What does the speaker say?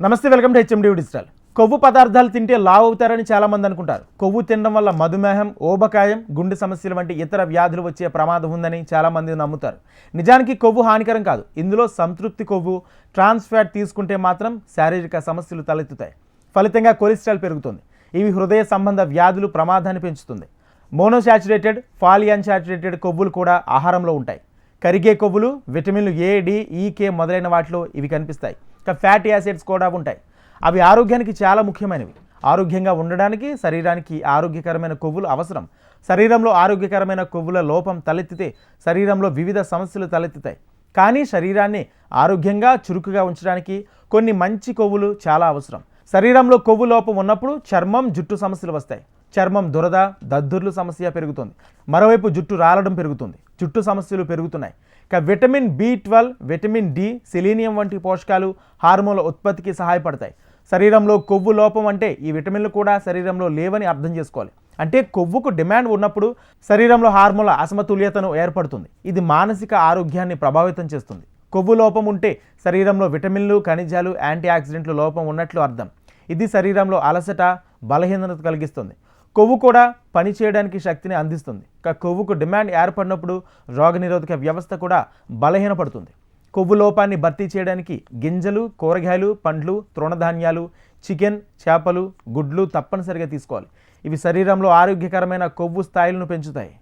నమస్తే welcome to HMD digital. కొవ్వు పదార్థాలు తింటే లావు అవుతారని చాలామంది అనుకుంటారు. కొవ్వు తినడం వల్ల మధుమేహం ఓబకాయం గుండె సమస్యలు వంటి ఇతర వ్యాధులు వచ్చే ప్రమాదం ఉందని చాలామంది నమ్ముతారు. నిజానికి కొవ్వు హానికరం కాదు. ఇందులో సంతృప్తి కొవ్వు ట్రాన్స్ ఫ్యాట్ తీసుకుంటే మాత్రం శారీరక సమస్యలు తలెత్తుతాయి. ఫలితంగా కొలెస్ట్రాల్ పెరుగుతుంది. ఇవి హృదయ సంబంధ వ్యాధులు ప్రమాదాన్ని పెంచుతుంది. మోనోశాచురేటెడ్ పాలియన్శాచురేటెడ్ కొవ్వులు కూడా ఆహారంలో ఉంటాయి. కరిగే కొవ్వులు విటమిన్లు ఏ డి ఈ కే మొదలైన వాటిలో ఇవి కనిపిస్తాయి. ఇంకా ఫ్యాటీ యాసిడ్స్ కూడా ఉంటాయి. అవి ఆరోగ్యానికి చాలా ముఖ్యమైనవి. ఆరోగ్యంగా ఉండడానికి శరీరానికి ఆరోగ్యకరమైన కొవ్వులు అవసరం. శరీరంలో ఆరోగ్యకరమైన కొవ్వుల లోపం తలెత్తితే శరీరంలో వివిధ సమస్యలు తలెత్తుతాయి. కానీ శరీరాన్ని ఆరోగ్యంగా చురుకుగా ఉంచడానికి కొన్ని మంచి కొవ్వులు చాలా అవసరం. శరీరంలో కొవ్వు లోపం ఉన్నప్పుడు చర్మం జుట్టు సమస్యలు వస్తాయి. చర్మం దురద దద్దుర్లు సమస్య పెరుగుతుంది. మరోవైపు జుట్టు రాలడం పెరుగుతుంది. జుట్టు సమస్యలు పెరుగుతున్నాయి. ఇక vitamin B twelve vitamin D selenium వంటి పోషకాలు హార్మోన్ల ఉత్పత్తికి సహాయపడతాయి. శరీరంలో కొవ్వు లోపం అంటే ఈ విటమిన్లు కూడా శరీరంలో లేవని అర్థం చేసుకోవాలి. అంటే కొవ్వుకు డిమాండ్ ఉన్నప్పుడు శరీరంలో హార్మోన్ల అసమతుల్యతను ఏర్పడుతుంది. ఇది మానసిక ఆరోగ్యాన్ని ప్రభావితం చేస్తుంది. కొవ్వు లోపం ఉంటే శరీరంలో విటమిన్లు ఖనిజాలు యాంటీ ఆక్సిడెంట్లు లోపం ఉన్నట్లు అర్థం. ఇది శరీరంలో అలసట బలహీనత కలిగిస్తుంది. కొవ్వు కూడా పని చేయడానికి శక్తిని అందిస్తుంది. కొవ్వుకు డిమాండ్ ఏర్పడినప్పుడు రోగనిరోధక వ్యవస్థ కూడా బలహీనపడుతుంది. కొవ్వు లోపాన్ని భర్తీ చేయడానికి గింజలు కూరగాయలు పండ్లు తృణధాన్యాలు చికెన్ చేపలు గుడ్లు తప్పనిసరిగా తీసుకోవాలి. ఇవి శరీరంలో ఆరోగ్యకరమైన కొవ్వు స్థాయిలను పెంచుతాయి.